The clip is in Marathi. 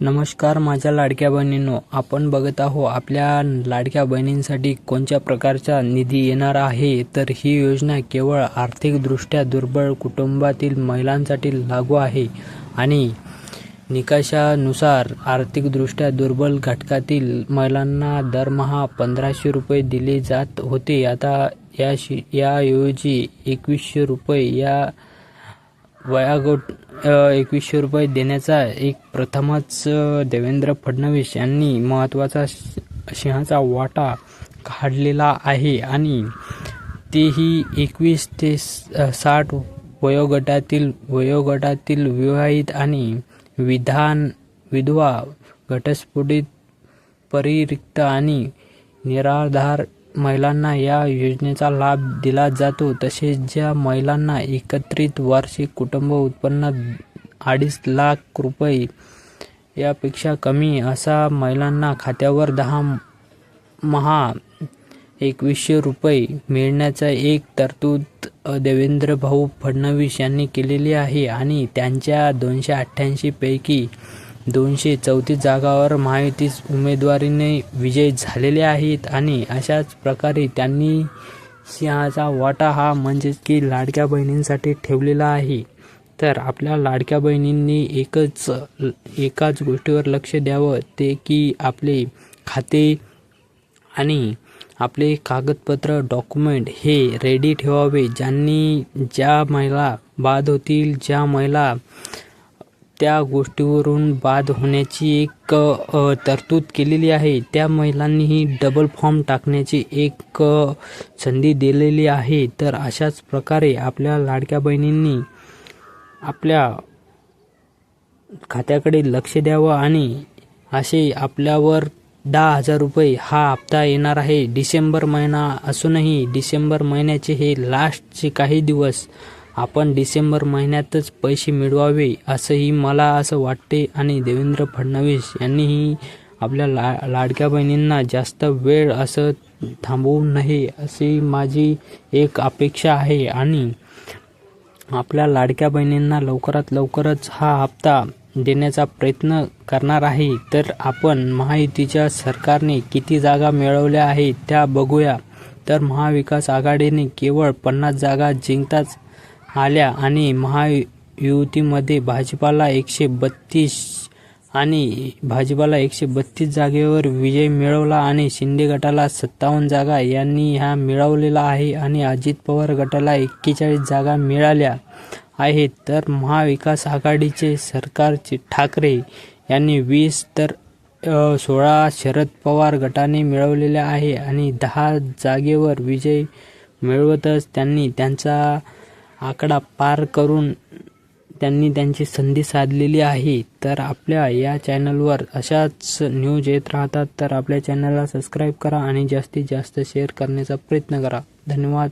नमस्कार माझ्या लाडक्या बहिणींनो. आपण बघत आहो आपल्या लाडक्या बहिणींसाठी कोणत्या प्रकारचा निधी येणार आहे? तर ही योजना केवळ आर्थिकदृष्ट्या दुर्बल कुटुंबातील महिलांसाठी लागू आहे आणि निकषानुसार आर्थिकदृष्ट्या दुर्बल घटकातील महिलांना दरमहा पंधराशे रुपये दिले जात होते. आता याशी याऐवजी एकवीसशे रुपये या वयागट एकवीसशे रुपये देण्याचा एक प्रथमच देवेंद्र फडणवीस यांनी महत्त्वाचा सिंहाचा वाटा काढलेला आहे. आणि तेही एकवीस ते साठ वयोगटातील वयोगटातील विवाहित आणि विधान विधवा घटस्फोटित परिरिक्त आणि निराधार महिलांना या योजनेचा लाभ दिला जातो. तसेच ज्या महिलांना एकत्रित वार्षिक कुटुंब उत्पन्न अडीच लाख रुपये यापेक्षा कमी असा महिलांना खात्यावर दहा महा एकवीसशे रुपये मिळण्याचा एक तरतूद देवेंद्रभाऊ देवेंद्र भाऊ फडणवीस यांनी केलेली आहे. आणि त्यांच्या दोनशे अठ्ठ्याऐंशी पैकी दोनशे चौतीस जागावर महायुतीस उमेदवारीने विजय झालेले आहेत आणि अशाच प्रकारे त्यांनी सिंहाचा वाटा हा म्हणजेच की लाडक्या बहिणींसाठी ठेवलेला आहे. तर आपल्या लाडक्या बहिणींनी एकच एकाच गोष्टीवर लक्ष द्यावं ते की आपले खाते आणि आपले कागदपत्र डॉक्युमेंट हे रेडी ठेवावे. ज्यांनी ज्या महिला बाद होतील ज्या महिला त्या गोष्टीवरून बाद होण्याची एक तरतूद केलेली आहे. त्या महिलांनीही डबल फॉर्म टाकण्याची एक संधी दिलेली आहे. तर अशाच प्रकारे आपल्या लाडक्या बहिणींनी आपल्या खात्याकडे लक्ष द्यावं आणि असे आपल्यावर दहा हजार रुपये हा हप्ता येणार आहे. डिसेंबर महिना असूनही डिसेंबर महिन्याचे हे लास्टचे काही दिवस आपण डिसेंबर महिन्यातच पैसे मिळवावे असंही मला असं वाटते. आणि देवेंद्र फडणवीस यांनीही आपल्या ला लाडक्या बहिणींना जास्त वेळ असं थांबवू नये अशी माझी एक अपेक्षा आहे. आणि आपल्या लाडक्या बहिणींना लवकरात लवकरच हा हप्ता देण्याचा प्रयत्न करणार आहे. तर आपण महायुतीच्या सरकारने किती जागा मिळवल्या आहेत त्या बघूया. तर महाविकास आघाडीने केवळ पन्नास जागा जिंकताच आल्या आणि महायुतीमध्ये भाजपाला एकशे बत्तीस आणि भाजपाला एकशे बत्तीस जागेवर विजय मिळवला आणि शिंदे गटाला सत्तावन्न जागा यांनी ह्या मिळवलेला आहे आणि अजित पवार गटाला एक्केचाळीस जागा मिळाल्या आहेत. तर महाविकास आघाडीचे सरकारचे ठाकरे यांनी वीस तर सोळा शरद पवार गटाने मिळवलेल्या आहे आणि दहा जागेवर विजय मिळवतच त्यांनी त्यांचा आकडा पार करून त्यांनी त्यांची संधी साधलेली आहे तर आपल्या या चॅनलवर अशाच न्यूज येत राहतात तर आपल्या चॅनलला सबस्क्राईब करा आणि जास्तीत जास्त शेअर करण्याचा प्रयत्न करा. धन्यवाद.